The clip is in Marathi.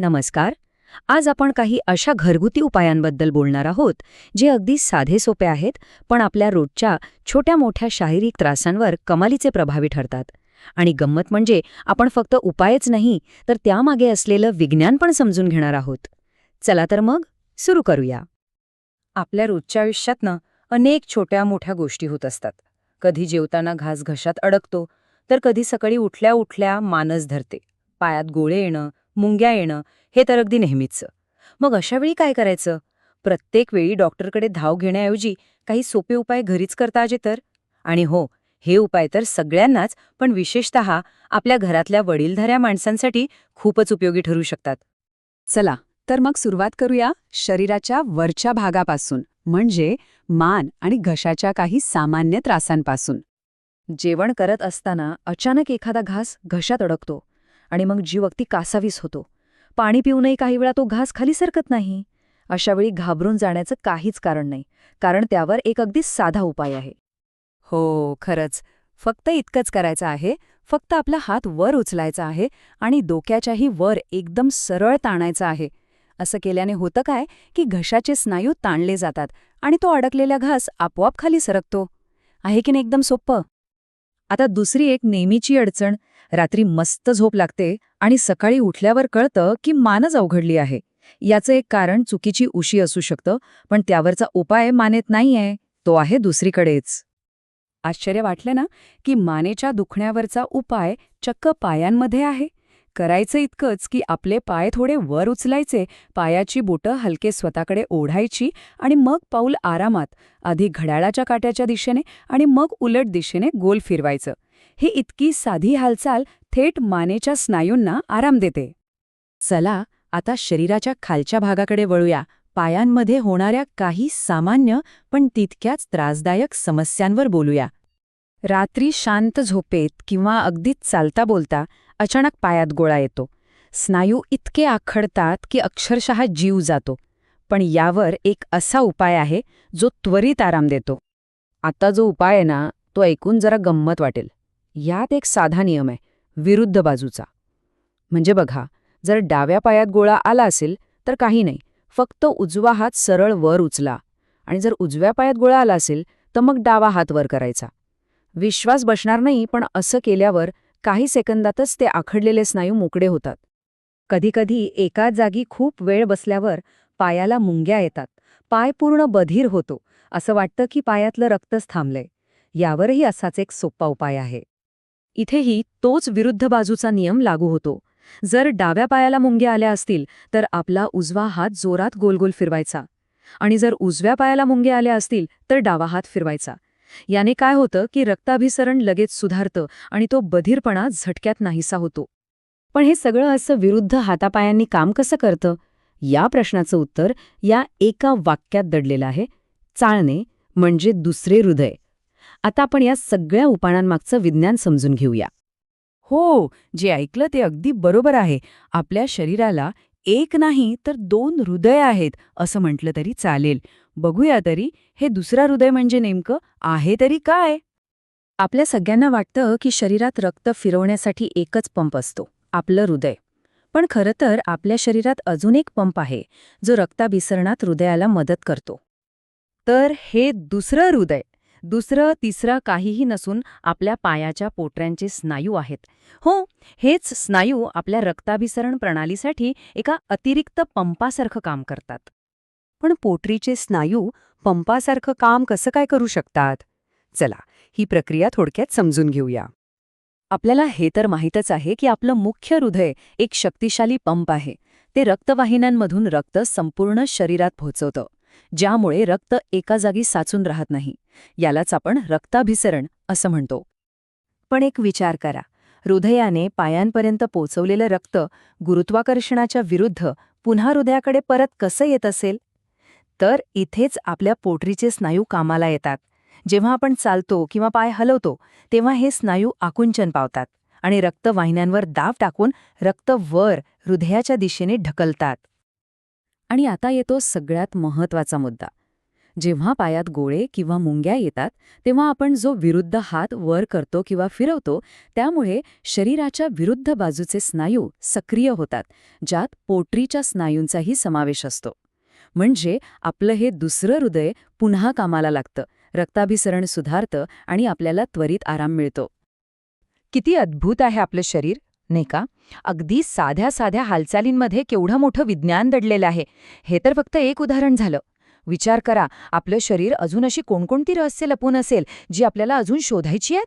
नमस्कार. आज आपण काही अशा घरगुती उपायांबद्दल बोलणार आहोत जे अगदी साधे सोपे आहेत पण आपल्या रोजच्या छोट्या मोठ्या शारीरिक त्रासांवर कमालीचे प्रभावी ठरतात. आणि गंमत म्हणजे आपण फक्त उपायच नाही तर त्यामागे असलेलं विज्ञान पण समजून घेणार आहोत. चला तर मग सुरू करूया. आपल्या रोजच्या आयुष्यातनं अनेक छोट्या मोठ्या गोष्टी होत असतात. कधी जेवताना घास घशात अडकतो तर कधी सकाळी उठल्या उठल्या मानस धरते. पायात गोळे येणं मुंग्या येणं हे तर अगदी नेहमीचं. मग अशावेळी काय करायचं? प्रत्येक वेळी डॉक्टरकडे धाव घेण्याऐवजी काही सोपे उपाय घरीच करता आजे तर? आणि हो हे उपाय तर सगळ्यांनाच पण विशेषत आपल्या घरातल्या वडीलधाऱ्या माणसांसाठी खूपच उपयोगी ठरू शकतात. चला तर मग सुरुवात करूया शरीराच्या वरच्या भागापासून म्हणजे मान आणि घशाच्या काही सामान्य त्रासांपासून. जेवण करत असताना अचानक एखादा घास घशात अडकतो. आणि मग जीव अगदी कासावीस होतो. पाणी पिऊनही काही वेळा तो घास खाली सरकत नाही. अशावेळी घाबरून जाण्याचं काहीच कारण नाही कारण त्यावर एक अगदी साधा उपाय आहे. हो खरंच. फक्त इतकंच करायचं आहे. फक्त आपला हात वर उचलायचा आहे आणि डोक्याच्याही वर एकदम सरळ ताणायचा आहे. असं केल्याने होतं काय की घशाचे स्नायू ताणले जातात आणि तो अडकलेला घास आपोआप खाली सरकतो. आहे की नाही एकदम सोपं आता दुसरी एक नेहमीची अडचण रात्री मस्त झोप लागते आणि सकाळी उठल्यावर कळतं की मानच अवघडली आहे. याचं एक कारण चुकीची उशी असू शकतं पण त्यावरचा उपाय मानेत नाहीये तो आहे दुसरीकडेच. आश्चर्य वाटलं ना की मानेच्या दुखण्यावरचा उपाय चक्क पायांमध्ये आहे? करायचं इतकंच की आपले पाय थोडे वर उचलायचे पायाची बोटं हलके स्वतःकडे ओढायची आणि मग पाऊल आरामात आधी घड्याळाच्या काट्याच्या दिशेने आणि मग उलट दिशेने गोल फिरवायचं. ही इतकी साधी हालचाल थेट मानेच्या स्नायूंना आराम देते. चला आता शरीराच्या खालच्या भागाकडे वळूया. पायांमध्ये होणाऱ्या काही सामान्य पण तितक्याच त्रासदायक समस्यांवर बोलूया. रात्री शांत झोपेत किंवा अगदीच चालता बोलता अचानक पायात गोळा येतो. स्नायू इतके आखडतात की अक्षरशः जीव जातो. पण यावर एक असा उपाय आहे जो त्वरित आराम देतो. आता जो उपाय आहे ना तो ऐकून जरा गंमत वाटेल. यात एक साधा नियम आहे विरुद्ध बाजूचा. म्हणजे बघा जर डाव्या पायात गोळा आला असेल तर काही नाही फक्त उजवा हात सरळ वर उचला. आणि जर उजव्या पायात गोळा आला असेल तर मग डावा हात वर करायचा. विश्वास बसणार नाही पण असं केल्यावर काही सेकंदातच ते आखडलेले स्नायू मोकळे होतात. कधीकधी एकाच जागी खूप वेळ बसल्यावर पायाला मुंग्या येतात. पाय पूर्ण बधीर होतो असं वाटतं की पायातलं रक्तच थांबलंय. यावरही असाच एक सोपा उपाय आहे. इथेही तोच विरुद्ध बाजूचा नियम लागू होतो. जर डाव्या पायाला मुंग्या आल्या असतील तर आपला उजवा हात जोरात गोलगोल फिरवायचा. आणि जर उजव्या पायाला मुंग्या आल्या असतील तर डावा हात फिरवायचा. याने काय होतं की रक्ताभिसरण लगेच सुधारतं आणि तो बधीरपणा झटक्यात नाहीसा होतो. पण हे सगळं असं विरुद्ध हातापायांनी काम कसं करतं? या प्रश्नाचं उत्तर या एका वाक्यात दडलेलं आहे. चाळणे म्हणजे दुसरे हृदय. आता आपण या सगळ्या उपायांमागचं विज्ञान समजून घेऊया. हो जे ऐकलं ते अगदी बरोबर आहे. आपल्या शरीराला एक नाही तर दोन हृदय आहेत असं म्हटलं तरी चालेल. बघूया तरी हे दुसरा हृदय म्हणजे नेमकं आहे तरी काय? आपल्या सगळ्यांना वाटतं की शरीरात रक्त फिरवण्यासाठी एकच पंप असतो आपलं हृदय. पण खरं तर आपल्या शरीरात अजून एक पंप आहे जो रक्ताभिसरणात हृदयाला मदत करतो. तर हे दुसरं हृदय. दुसरं तिसरं काहीही नसून आपल्या पायाच्या पोटऱ्यांचे स्नायू आहेत. हो हेच स्नायू आपल्या रक्ताभिसरण प्रणालीसाठी एका अतिरिक्त पंपासारखं काम करतात. पण पोटरीचे स्नायू पंपासारखं काम कसं काय करू शकतात? चला ही प्रक्रिया थोडक्यात समजून घेऊया. आपल्याला हे तर माहीतच आहे की आपलं मुख्य हृदय एक शक्तिशाली पंप आहे. ते रक्तवाहिन्यांमधून रक्त संपूर्ण शरीरात पोहोचवतं. ज्यामुळे रक्त एका जागी साचून राहत नाही. यालाच आपण रक्ताभिसरण असं म्हणतो. पण एक विचार करा. हृदयाने पायांपर्यंत पोचवलेलं रक्त गुरुत्वाकर्षणाच्या विरुद्ध पुन्हा हृदयाकडे परत कसं येत असेल? तर इथेच आपल्या पोटरीचे स्नायू कामाला येतात. जेव्हा आपण चालतो किंवा पाय हलवतो तेव्हा हे स्नायू आकुंचन पावतात आणि रक्तवाहिन्यांवर दाब टाकून रक्त वर हृदयाच्या दिशेने ढकलतात. आणि आता येतो सगळ्यात महत्त्वाचा मुद्दा. जेव्हा पायात गोळे किंवा मुंग्या येतात तेव्हा आपण जो विरुद्ध हात वर करतो किंवा फिरवतो त्यामुळे शरीराच्या विरुद्ध बाजूचे स्नायू सक्रिय होतात ज्यात पोटरीच्या स्नायूंचाही समावेश असतो. म्हणजे आपलं हे दुसरं हृदय पुन्हा कामाला लागतं रक्ताभिसरण सुधारतं आणि आपल्याला त्वरित आराम मिळतो. किती अद्भुत आहे आपलं शरीर! नाही का? अगदी साध्या साध्या हालचालींमध्ये केवढं मोठं विज्ञान दडलेलं आहे. हे तर फक्त एक उदाहरण झालं. विचार करा आपलं शरीर अजून अशी कोणकोणती रहस्य लपून असेल जी आपल्याला अजून शोधायची आहेत?